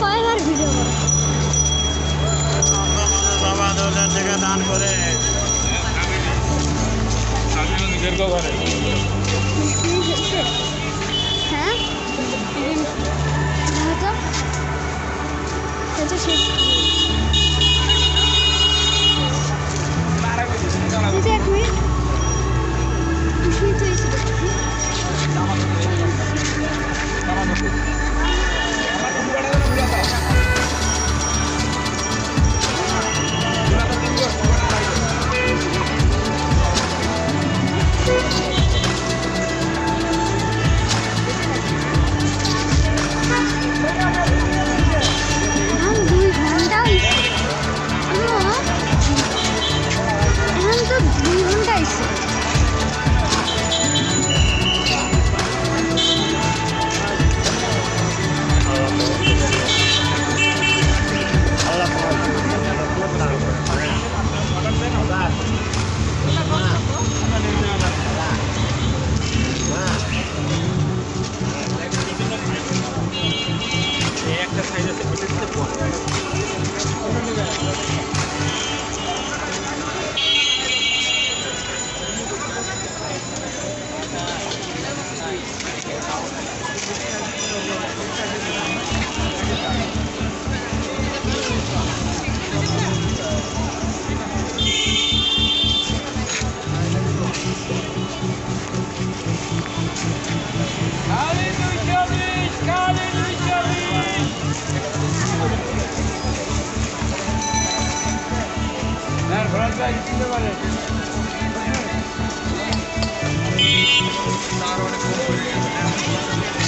কয়বার ভিডিও করে? বাবা থেকে দান করে হ্যাঁ তো Thank you.